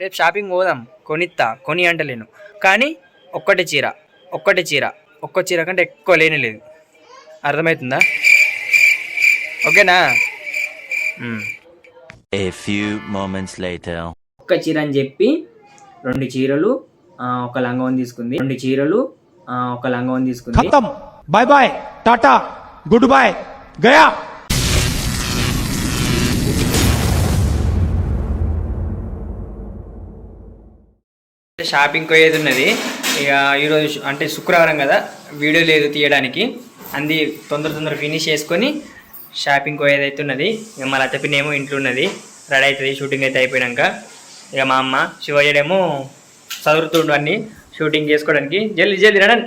రేపు షాపింగ్ పోదాం. కొనిత్తా కొని అంటలేను కానీ ఒక్కటి చీర ఒక్కటే చీర ఒక్క చీర కంటే ఎక్కువ లేని లేదు. అర్థమవుతుందా? ఓకేనా? ఏ ఫ్యూ ఒక్క చీర అని చెప్పి రెండు చీరలు ఒక లంగం తీసుకుంది. రెండు చీరలు ఒక లంగం తీసుకుంది. Bye bye tata. Good bye గయా. షాపింగ్ పోయేది ఉన్నది. ఇక ఈరోజు అంటే శుక్రవారం కదా వీడియో లేదు తీయడానికి. అంది తొందర తొందర ఫినిష్ చేసుకొని షాపింగ్ పోయేది అయితే ఉన్నది. ఇక మా లతపినేమో ఇంట్లో ఉన్నది. రెడీ అవుతుంది షూటింగ్ అయితే అయిపోయాక ఇక మా అమ్మ శివయ్యడేమో చదువుతుండు అన్ని షూటింగ్ చేసుకోవడానికి. జల్దీ జల్దీ రడన్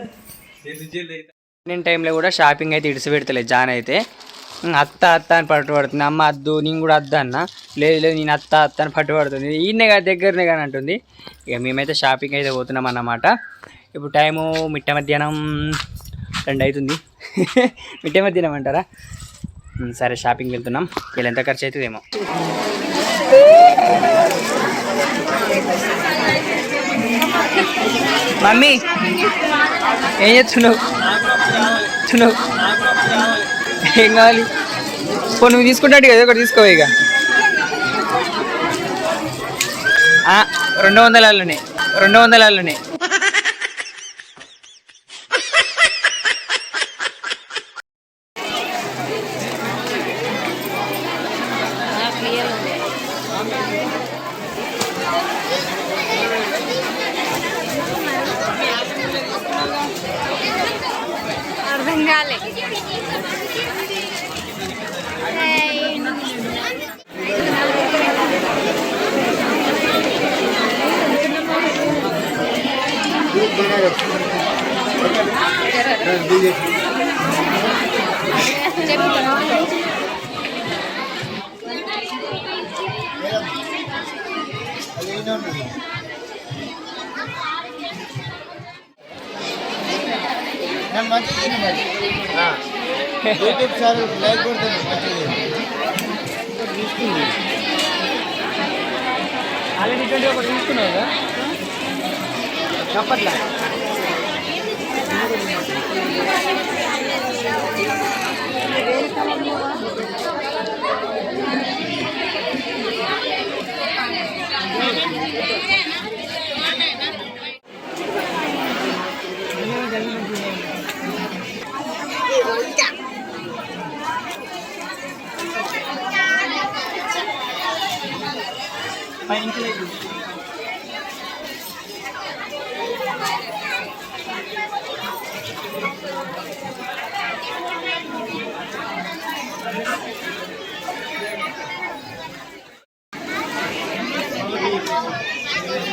నేను టైంలో కూడా షాపింగ్ అయితే ఇడిసి పెడతలేదు జాన్ అయితే. "ఉమ్, అత్త అత్త అని పట్టుబడుతుంది అమ్మ అద్దు నేను కూడా అద్దు అన్న. లేదు లేదు నేను అత్త అత్త అని పట్టుబడుతుంది ఈయనే కాదు దగ్గరనే కానీ అంటుంది. ఇక మేమైతే షాపింగ్ అయితే పోతున్నాం అన్నమాట. ఇప్పుడు టైము మిట్ట మధ్యాహ్నం రెండు అవుతుంది. మిట్ట మధ్యాహ్నం అంటారా? సరే షాపింగ్ వెళ్తున్నాం. వీళ్ళు ఎంత ఖర్చు అవుతుందేమో. మమ్మీ ఏం చేస్తున్నావు? చేస్తున్నావు ఏం కావాలి? పో నువ్వు తీసుకుంటాడు కదా ఒకటి తీసుకో ఇక. ఆ, రెండు వందలలోనే రెండు వందలలోనే అర్థం కాలే. యూట్యూబ్ ఛానల్ లైక్ కొడుతుంది మంచిది ఆల్రెడీ ట్వంటీ ఒకటి తీసుకున్నావు కదా Pain to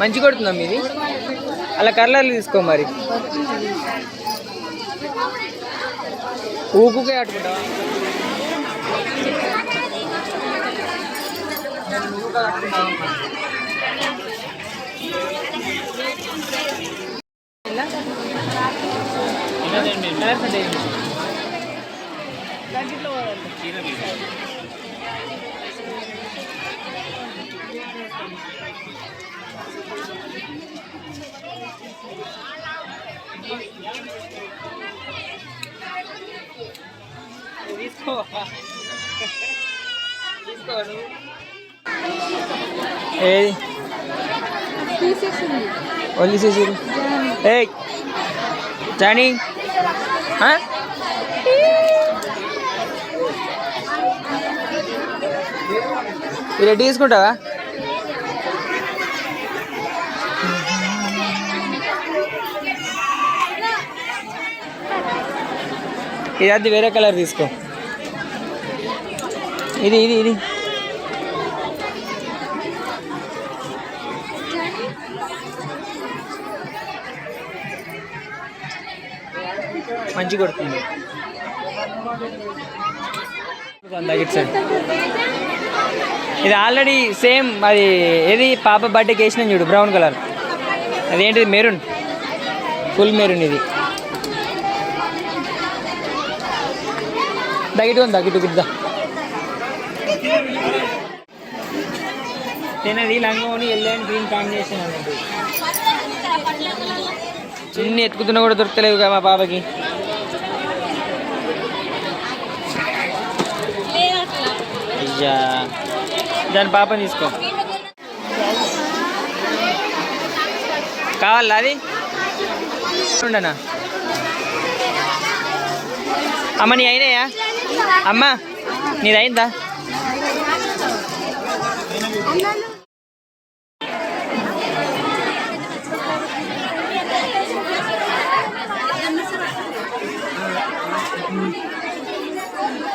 మంచి కొడుతుందా మీది? అలా కర్రలు తీసుకో మరి. ఊకుకే ఆడుకుంటావా ఏది ఓన్లీ చేసిరు ఏయ్ జానీ ఆ? ఈ రెడ్డి తీసుకుంటావా ఇది అది వేరే కలర్ తీసుకో. ఇది ఇది ఇది. మంచి కొడుతుంది. ఇది ఆల్రెడీ సేమ్ అది ఏది పాప బర్త్డేకి వేసిన చూడు బ్రౌన్ కలర్. అదేంటిది? మెరూన్. ఫుల్ మెరూన్ ఇది. దగిటు ఉంది? దగిటు గిద్దా తినది లంగోని ఎల్లో అండ్ గ్రీన్ కాంబినేషన్ అన్నట్టు చిన్ని ఎత్తుకుతున్నా కూడా దొరకలేవు కదా మా పాపకి అయ్యా. దాని పాపని తీసుకో. కావాలా అది? ఉండనా అమ్మ నీ అయినాయా? అమ్మ నీదైందా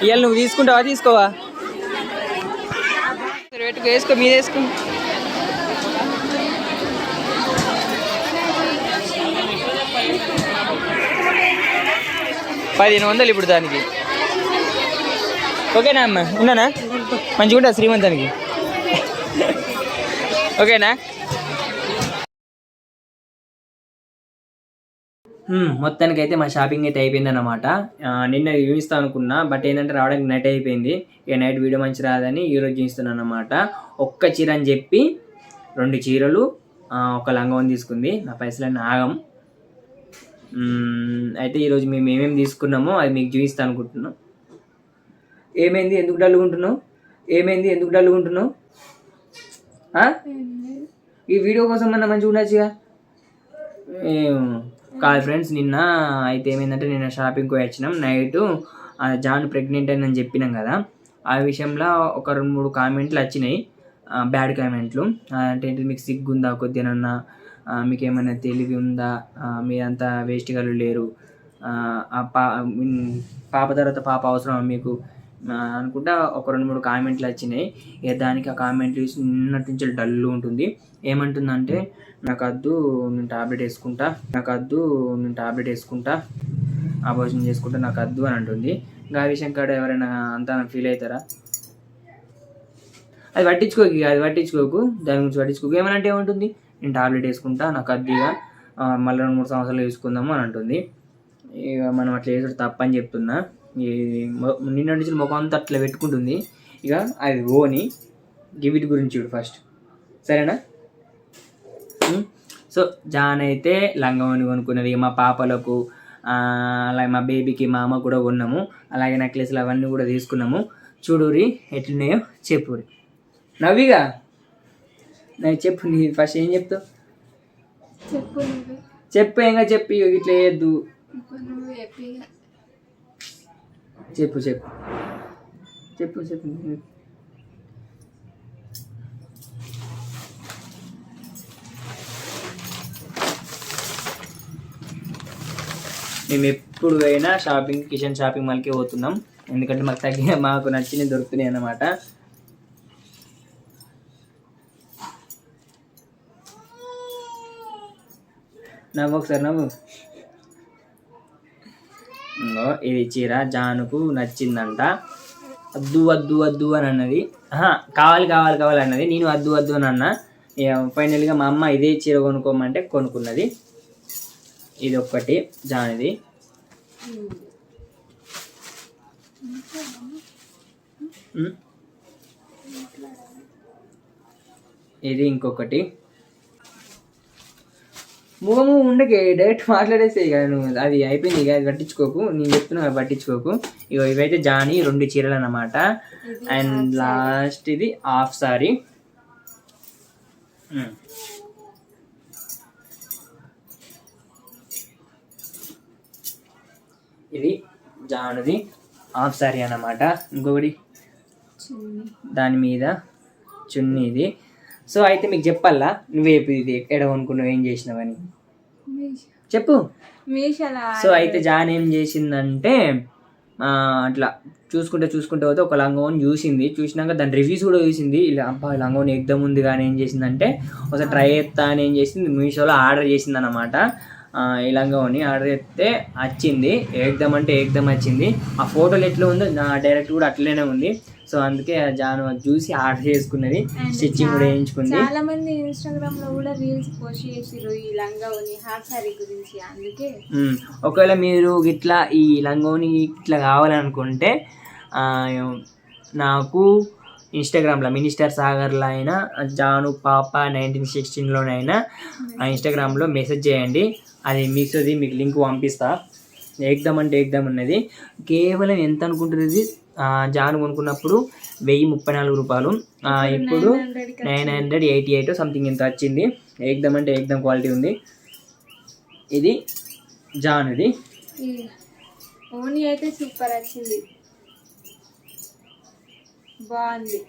ఇవాళ నువ్వు తీసుకుంటావా తీసుకోవా? వేసుకో మీద వేసుకో పదిహేను వందలు ఇప్పుడు దానికి. ఓకేనా అమ్మ? ఉన్నానా? మంచిగా ఉంటుంది శ్రీమంతానికి. ఓకేనా? మొత్తానికి అయితే మా షాపింగ్ అయితే అయిపోయింది అనమాట నిన్న చూపిస్తా అనుకున్నా బట్ ఏంటంటే రావడానికి నైట్ అయిపోయింది. ఇక నైట్ వీడియో మంచి రాదని ఈరోజు చూపిస్తున్నాను అనమాట ఒక్క చీర అని చెప్పి రెండు చీరలు ఒక లంగం తీసుకుంది. నా పైసలన్నీ ఆగం. అయితే ఈరోజు మేము ఏమేమి తీసుకున్నామో అది మీకు చూపిస్తాను అనుకుంటున్నాం. ఏమైంది? ఎందుకు డల్లుకుంటున్నావు? ఏమైంది? ఎందుకు డల్లుకుంటున్నావు? ఈ వీడియో కోసం మన మంచిగా ఉండొచ్చుగా? కాదు ఫ్రెండ్స్ నిన్న అయితే ఏమైందంటే నిన్న షాపింగ్కి పోయి వచ్చినాం. నైట్ జాన్ ప్రెగ్నెంట్ అని చెప్పినాం కదా. ఆ విషయంలో ఒక రెండు మూడు కామెంట్లు వచ్చినాయి. బ్యాడ్ కామెంట్లు. అంటే మీకు సిగ్గు ఉందా కొద్దినన్నా మీకు ఏమైనా తెలివి ఉందా? మీరంతా వేస్ట్ లేరు. ఆ, పా పాప తర్వాత పాప అవసరం మీకు? అనుకుంటా ఒక రెండు మూడు కామెంట్లు వచ్చినాయి. ఇక దానికి ఆ కామెంట్లు ఉన్నట్టు నిన్నటి నుంచి డల్ ఉంటుంది. ఏమంటుందంటే నాకు వద్దు నేను టాబ్లెట్ వేసుకుంటా. నాకు వద్దు నేను టాబ్లెట్ వేసుకుంటా. ఆపరేషన్ చేసుకుంటా నాకు వద్దు అని అంటుంది. ఇంకా ఆ విషయం కాడ ఎవరైనా అంతా ఫీల్ అవుతారా? అది పట్టించుకోకు అది పట్టించుకోకు. దాని గురించి పట్టించుకోకు. ఏమనంటే అంటే నేను టాబ్లెట్ వేసుకుంటా నాకు అద్దిగా మళ్ళీ రెండు మూడు సంవత్సరాలు వేసుకుందాము అని అంటుంది. ఇక మనం అట్లా వేసుడు తప్పని చెప్తున్నా. నిన్న నుంచి ముఖం అంతా అట్లా పెట్టుకుంటుంది. ఇక అది ఓని గివిట్ గురించి చూడు ఫస్ట్ సరేనా? సో జాన్ అయితే లంగమని కొనుక్కున్నది. మా పాపలకు అలాగే మా బేబీకి మా అమ్మ కూడా కొన్నాము. అలాగే నెక్లెస్లు అవన్నీ కూడా తీసుకున్నాము. చూడురి ఎట్లున్నాయో చెప్పురి నవ్విగా? నాకు చెప్పు నీ ఫస్ట్ ఏం చెప్తావు? చెప్పు చెప్పు ఏంగా చెప్పి ఇట్లా వేయద్దు చెప్పు చెప్పు చెప్పు. చెప్పు మేము ఎప్పుడు పోయినా షాపింగ్ కిచెన్ షాపింగ్ మాల్కి పోతున్నాం. ఎందుకంటే మాకు తగ్గిన మాకు నచ్చినవి దొరుకుతున్నాయి అన్నమాట. నవ్వు ఒకసారి నవ్వు. ఇది చీర జానుకు నచ్చిందంట. వద్దు వద్దు వద్దు అని అన్నది. కావాలి కావాలి కావాలి అన్నది. నేను వద్దు వద్దు అని అన్న. ఇక ఫైనల్గా మా అమ్మ ఇదే చీర కొనుక్కోమంటే కొనుక్కున్నది. ఇది ఒక్కటి జానిది. ఇది ఇంకొకటి. ముఖము ఉండకే డైరెక్ట్ మాట్లాడేసే ఇక నువ్వు. అది అయిపోయింది ఇక అది పట్టించుకోకు. నేను చెప్తున్నా పట్టించుకోకు. ఇక ఇవైతే జానీ రెండు చీరలు అన్నమాట. అండ్ లాస్ట్ ఇది హాఫ్ సారీ ఇది జానుది హాఫ్ సారీ అన్నమాట. ఇంకొకటి దాని మీద చున్నీది సో అయితే మీకు చెప్పాలా? నువ్వే ఇది ఎక్కడ కొనుక్కున్నావు ఏం చెప్పు. మీషాల సో అయితే జాన్ ఏం చేసిందంటే అట్లా చూసుకుంటే చూసుకుంటే పోతే ఒక లంగోని చూసింది. చూసినాక దాని రివ్యూస్ కూడా చూసింది. ఇలా అబ్బా లంగోని ఎగ్దం ఉంది కానీ ఏం చేసిందంటే ఒకసారి ట్రై చేస్తా అని ఏం చేసింది మీషోలో ఆర్డర్ చేసింది అనమాట ఈ లంగోని ఆర్డర్ చేస్తే వచ్చింది. ఏకదం అంటే ఏకదం వచ్చింది. ఆ ఫోటోలు ఎట్లా ఉందో నా డైరెక్ట్ కూడా అట్లనే ఉంది. సో అందుకే జాను అది చూసి ఆర్డర్ చేసుకున్నది స్టిచ్చింగ్ కూడా వేయించుకుంది. చాలా మంది ఇన్స్టాగ్రామ్లో కూడా రీల్స్ పోస్ట్ చేసిర్రు ఈ లంగా ఉని హాఫ్ సారీ గురించి అందుకే. ఒకవేళ మీరు ఇట్లా ఈ లంగోని ఇట్లా కావాలనుకుంటే నాకు ఇన్స్టాగ్రామ్లో మినిస్టర్ సాగర్లో అయినా జాను పాప నైన్టీన్ సిక్స్టీన్లోనైనా ఆ ఇన్స్టాగ్రామ్లో మెసేజ్ చేయండి. అది మీసోది మీకు లింక్ పంపిస్తా. ఏకదం అంటే ఏకదం ఉన్నది. కేవలం ఎంత అనుకుంటుంది జాను కొనుక్కున్నప్పుడు వెయ్యి ముప్పై నాలుగు రూపాయలు. ఇప్పుడు 900 కి nine hundred eighty eight something ఇంత వచ్చింది. ఏకదం అంటే ఏకదం క్వాలిటీ ఉంది. ఇది జాన్ ఇది. ఓని అయితే సూపర్ వచ్చింది. బాగుంది.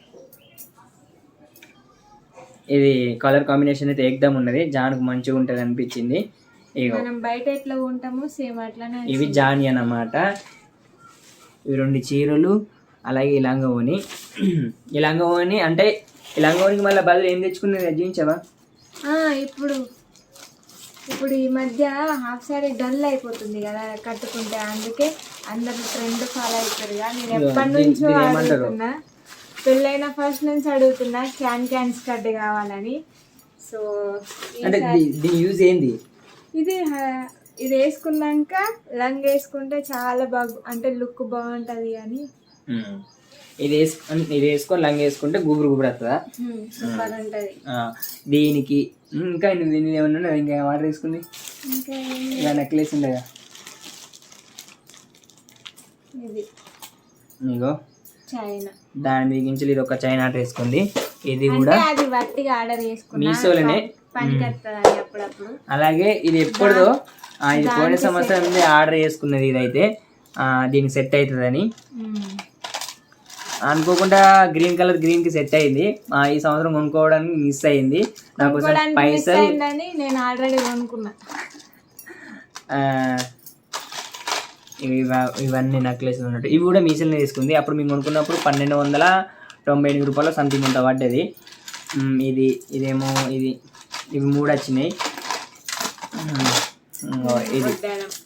ఇది కలర్ కాంబినేషన్ అయితే ఏకదం ఉన్నది. జాన్కు మంచిగా ఉంటుంది అనిపించింది. మనం బయట ఎట్లా ఉంటామో సేమ్ అట్లానే ఇవి. జాని అన్నమాట. ఇవి రెండు చీరలు అలాగే ఈ లంగవోని ఈ లంగవోని అంటే ఈ లంగవోనికి మళ్ళీ బదులు ఏం తెచ్చుకున్నది? ఆ, ఇప్పుడు ఇప్పుడు ఈ మధ్య హాఫ్ సారీ డల్ అయిపోతుంది కదా కట్టుకుంటే అందుకే అందరు ట్రెండ్ ఫాలో అవుతారు కదా నేను ఎప్పటి నుంచో? అడుగుతున్నా. పెళ్ళైన ఫస్ట్ నుంచి అడుగుతున్నా క్యాన్ క్యాన్ స్కర్ట్ కావాలని. సో అంటే దీ- దీని యూజ్ ఏంది? ఇది ఇది వేసుకున్నాక లంగ్ వేసుకుంటే చాలా బాగు అంటే లుక్ బాగుంటది అని. ఇది వేసు ఇది వేసుకొని లంగ వేసుకుంటే గుబురు గుబురు వస్తుందా సూపర్ ఉంటది దీనికి ఇంకా నువ్వు దీని ఏమన్నా? ఇంకా ఆర్డర్ ఏం- ఇలా నెక్లెస్ ఉండగా ఇది. నీగో చైనా దాని మిగించి ఇది ఒక చైనా ఆర్డర్ వేసుకుంది ఇది కూడా అది వట్టిగా ఆర్డర్ చేసుకున్నా మీషోలోనే. పనికి వస్తుందని అప్పుడప్పుడు. అలాగే ఇది ఎప్పుడుదో ఆ, ఇది పోయిన సంవత్సరం ఆర్డర్ చేసుకున్నది ఇదైతే. దీనికి సెట్ అవుతుందని. అనుకోకుండా గ్రీన్ కలర్ గ్రీన్కి సెట్ అయింది. ఆ, ఈ సంవత్సరం కొనుక్కోవడానికి మిస్ అయింది. నాకు పైసలు నేను ఆల్రెడీ కొనుక్కున్నా. ఇవన్నీ నెక్లెస్ ఉన్నట్టు. ఇవి కూడా మీసల్ని తీసుకుంది. అప్పుడు మేము కొనుక్కున్నప్పుడు పన్నెండు వందల తొంభై ఎనిమిది రూపాయలు సంథింగ్ ఇంత పడ్డది. ఇది ఇదేమో ఇది ఇవి మూడు వచ్చినాయి. ఇది.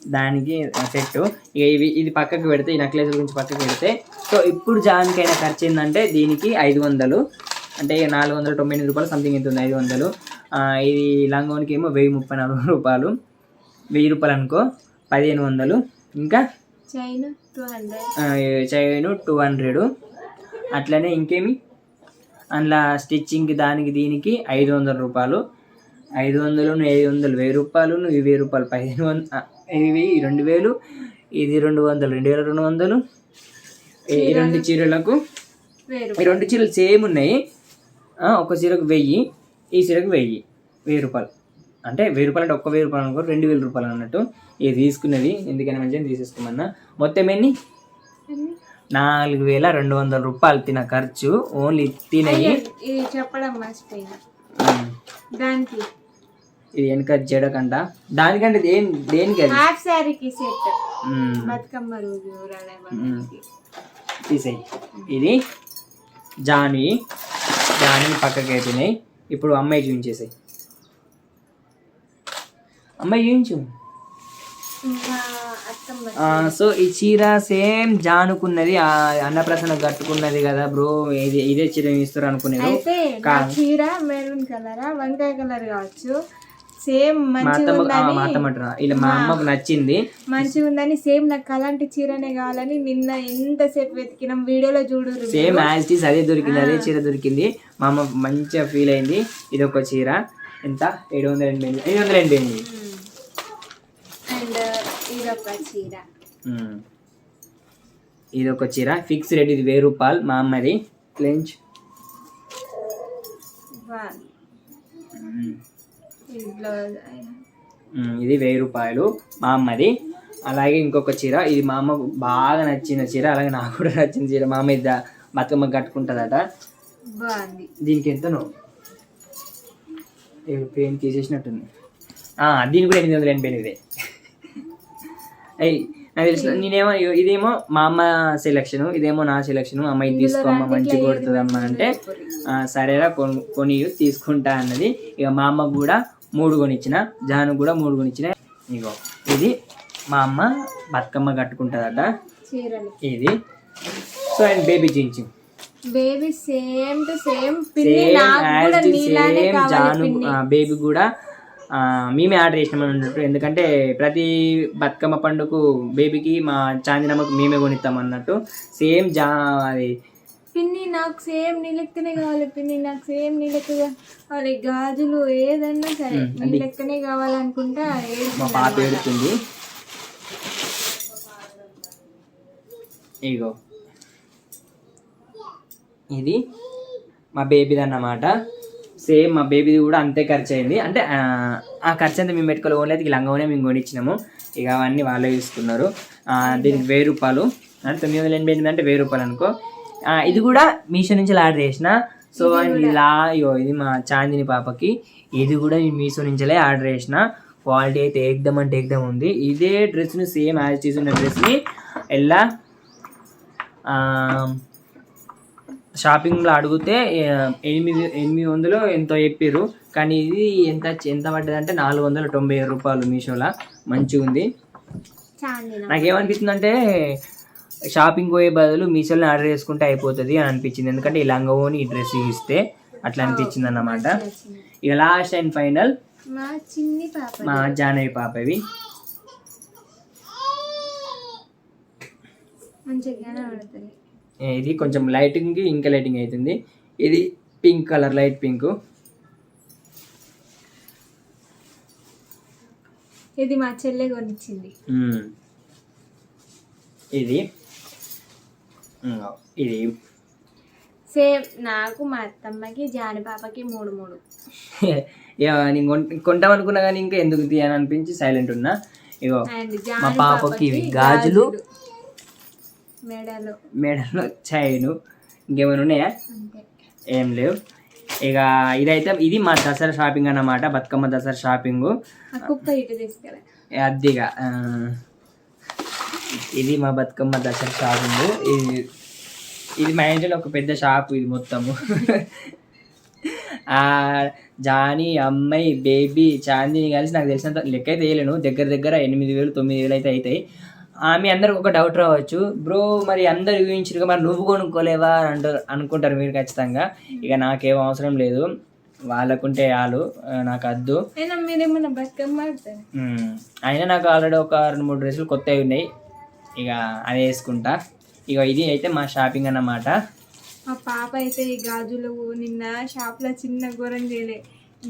దానికి సెట్ ఇక ఇవి ఇది పక్కకు పెడితే ఈ నెక్లెస్ గురించి పక్కకు పెడితే సో ఇప్పుడు జాన్కైనా ఖర్చు ఏంటంటే దీనికి ఐదు వందలు. అంటే నాలుగు వందల తొంభై ఎనిమిది రూపాయలు సంథింగ్ ఉంది ఐదు వందలు. ఇది లంగోనికి ఏమో వెయ్యి ముప్పై నాలుగు రూపాయలు. వెయ్యి రూపాయలు అనుకో పదిహేను వందలు. ఇంకా? Chain two hundred. ఆ, చైను టూ హండ్రెడ్. అట్లనే ఇంకేమి? అందులో స్టిచ్చింగ్కి దానికి దీనికి ఐదు వందల రూపాయలు. ఐదు వందలు ఐదు వందలు వెయ్యి రూపాయలు ఇవి వెయ్యి రూపాయలు పదిహేను వంద ఇవి రెండు వేలు ఇది రెండు వందలు రెండు వేల రెండు వందలు. ఈ రెండు చీరలకు ఈ రెండు చీరలు సేమ్ ఉన్నాయి. ఒక చీరకు వెయ్యి ఈ చీరకు వెయ్యి వెయ్యి రూపాయలు. అంటే వెయ్యి రూపాయలు అంటే ఒక్క వెయ్యి రూపాయలు అనుకో రెండు వేల రూపాయలు అన్నట్టు. ఇది తీసుకున్నది ఎందుకైనా మంచిగా తీసేసుకోమన్నా. మొత్తం ఎన్ని? నాలుగు వేల రెండు వందల రూపాయలు తిన ఖర్చు. ఓన్లీ తినయి. చెప్పడం మర్చిపోయినా. ఉమ్. దానికి ఇది వెనక జడకంట. దానికంటే దేని దేనికి అది? హాఫ్ శారీకి సెట్. బతుకమ్మ రోజు తీసేయి. ఇది జాని జాని పక్కకి అయిపోయినాయి ఇప్పుడు అమ్మాయి చూపించేసాయి అమ్మాయి చూపించు సో ఈ చీర సేమ్ జానుకున్నది ఆ అన్నప్రసన్న కట్టుకున్నది కదా బ్రో. ఇది ఇదే చీర ఇస్తారు అనుకునేది చీర మెరూన్ కలరా వంకాయ కలర్ కావచ్చు. సేమ్. ఇలా మా అమ్మకు నచ్చింది. మంచిగా ఉందని సేమ్ నాకు అలాంటి చీరనే కావాలని నిన్న ఎంతసేపు వెతికినాం. వీడియోలో చూడు సేమ్ యాజ్ ఇస్ అదే దొరికింది అదే చీర దొరికింది. మా అమ్మ మంచిగా ఫీల్ అయింది. ఇది ఒక చీర. ఎంత? ఏడు వందల ఎనభై ఎనిమిది. ఐదు వందల ఎనభై ఎనిమిది. అండ్ ఇదొక చీర. ఉమ్. ఇది ఒక చీర. ఫిక్స్ రేట్ ఇది వెయ్యి రూపాయలు. మా అమ్మది. క్లెంచ్ ఇది వెయ్యి రూపాయలు మా అమ్మది. అలాగే ఇంకొక చీర ఇది మా అమ్మకు బాగా నచ్చిన చీర అలాగే నాకు కూడా నచ్చిన చీర మా అమ్మ ఇది బతుకమ్మ కట్టుకుంటుందట. బాగుంది. దీనికి ఎంతనో పెయిన్ తీసేసినట్టుంది. ఆ, దీనికి కూడా ఎనిమిది వందల ఎనభై ఎనిమిది. అయ్యి నాకు తెలిసిన నేనేమో ఇదేమో మా అమ్మ సెలక్షన్ ఇదేమో నా సెలక్షన్ అమ్మ ఇది తీసుకో అమ్మ మంచిగా కొడుతుంది అమ్మ అంటే సరేరా కొని కొని తీసుకుంటా అన్నది. ఇక మా అమ్మకు కూడా మూడు కొనిచ్చిన జాను కూడా మూడు కొనిచ్చిన. ఇగో ఇది మా అమ్మ బతుకమ్మ కట్టుకుంటుందట. ఇది. సో అండ్ బేబీ చించి baby same to same Janu baby కూడా మేమే ఆర్డర్ చేసినామని అన్నట్టు. ఎందుకంటే ప్రతి బతుకమ్మ పండుగ బేబీకి మా చాందినమ్మకు మేమే కొనిస్తాం అన్నట్టు. సేమ్ జా అది పిన్ని నాకు సేమ్ నీ లెక్కనే కావాలి పిన్ని నాకు సేమ్ నీ కావాలి గాజులు ఏదన్నా సరే నీ. లెక్కనే కావాలనుకుంటా మా పాప ఏడుతుంది. ఇగో. ఇది మా బేబీది అన్నమాట. సేమ్ మా బేబీది కూడా అంతే ఖర్చు అయింది. అంటే ఆ, ఖర్చు అంతా మేము పెట్టుకోవాలి ఓన్లీ అది లంగవనే మేము కొనిచ్చినాము. ఇక అవన్నీ వాళ్ళే తీసుకున్నారు. దీనికి వెయ్యి రూపాయలు. అంటే తొమ్మిది వందల ఎనభై ఎనిమిది అంటే వెయ్యి రూపాయలు అనుకో. ఇది కూడా మీషో నుంచి ఆర్డర్ చేసిన. సో అండ్ ఇలా ఇగో ఇది మా చాందిని పాపకి. ఇది కూడా నేను మీషో నుంచే ఆర్డర్ చేసిన. క్వాలిటీ అయితే ఏకదమ్ అంటే ఏకదమ్ ఉంది. ఇదే డ్రెస్ని సేమ్ యాజ్ తీసుకున్న డ్రెస్ని ఎలా షాపింగ్లో అడిగితే ఎనిమిది ఎనిమిది వందలు ఎంతో చెప్పారు కానీ ఇది ఎంత ఎంత పడ్డది అంటే నాలుగు వందల తొంభై రూపాయలు మీషోలో. మంచిగా ఉంది నాకేమనిపిస్తుంది అంటే షాపింగ్ పోయే బదులు మీషోలో ఆర్డర్ చేసుకుంటే అయిపోతుంది అని అనిపించింది. ఎందుకంటే ఈ లంగవోని ఈ డ్రెస్ ఇస్తే అట్లా అనిపించింది అన్నమాట. ఇక లాస్ట్ అండ్ ఫైనల్ మా జానవి పాపవి ఇది కొంచెం లైటింగ్ ఇంకా లైటింగ్ అవుతుంది. ఇది పింక్ కలర్ లైట్ పింక్ ఇది మా చెల్లె కొనిచ్చింది. ఇది. ఇది సేమ్ నాకు మా అత్తమ్మకి జాని పాపకి మూడు మూడు ఇక నేను కొన్- కొంటామనుకున్నా కానీ ఇంకా ఎందుకు తీయని అనిపించి సైలెంట్ ఉన్నా ఇగో మా పాపకి ఇవి గాజులు మెడలో మెడలో చైను ఇంకేమైనా ఉన్నాయా ఏం లేవు ఇక ఇదైతే ఇది మా దసరా షాపింగ్ అన్నమాట బతుకమ్మ దసరా షాపింగ్ అద్దిగా ఆ, ఇది మా బతుకమ్మ దసరా షాపింగ్. ఇది ఇది మా ఇంట్లో ఒక పెద్ద షాపు ఇది మొత్తము. ఆ జానీ అమ్మాయి బేబీ చాందిని కలిసి నాకు తెలిసినంత లెక్క అయితే వేయలేను. దగ్గర దగ్గర ఎనిమిది వేలు తొమ్మిది వేలు అయితే అవుతాయి. ఆ, మీ అందరికి ఒక డౌట్ రావచ్చు. బ్రో మరి అందరు ఊహించారు మరి నువ్వు కొనుక్కోలేవా? అని అంటారు అనుకుంటారు మీరు ఖచ్చితంగా. ఇక నాకేం అవసరం లేదు. వాళ్ళకుంటే ఆ, నాకు మ్మ్. అయినా నాకు ఆల్రెడీ ఒక రెండు మూడు డ్రెస్సులు కొత్తవి ఉన్నాయి. ఇక అది వేసుకుంటా. ఇక ఇది అయితే మా షాపింగ్ అన్నమాట. మా పాప అయితే ఈ గాజులు నిన్న షాప్లో చిన్న ఘోరం చేయలే.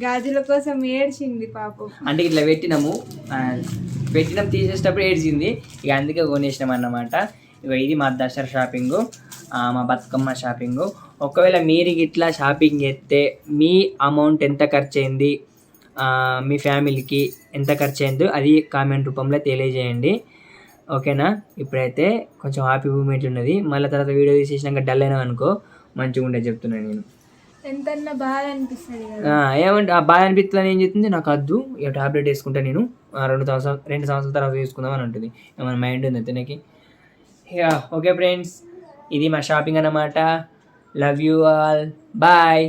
గాజుల కోసం ఏడ్చింది పాపం. అంటే ఇట్లా పెట్టినాము. పెట్టినాం తీసేటప్పుడు ఏడ్చింది. ఇక అందుకే కొనేసినాం అన్నమాట. ఇక ఇది మా దసరా షాపింగ్ మా బతుకమ్మ షాపింగ్ ఒకవేళ మీరు ఇట్లా షాపింగ్ చేస్తే మీ అమౌంట్ ఎంత ఖర్చు అయింది మీ ఫ్యామిలీకి ఎంత ఖర్చు అయిందో అది కామెంట్ రూపంలో తెలియజేయండి. ఓకేనా? ఇప్పుడైతే కొంచెం హ్యాపీ మూమెంట్ ఉన్నది. మళ్ళీ తర్వాత వీడియో తీసేసినాక డల్ అయినా అనుకో మంచిగా ఉండే చెప్తున్నాను నేను. ఎంతన్నా బాధ అనిపిస్తుంది ఏమంటే ఆ బాధ అనిపిస్తుంది ఏం చెప్తుంది? నాకు వద్దు ఇక టాబ్లెట్ వేసుకుంటా నేను. రెండు సంవత్సరాలు రెండు సంవత్సరాల తర్వాత వేసుకుందాం అని అంటుంది. ఏమైనా మైండ్ ఉంది తినకి ఇక ఓకే ఫ్రెండ్స్ ఇది మా షాపింగ్ అన్నమాట. Love you all bye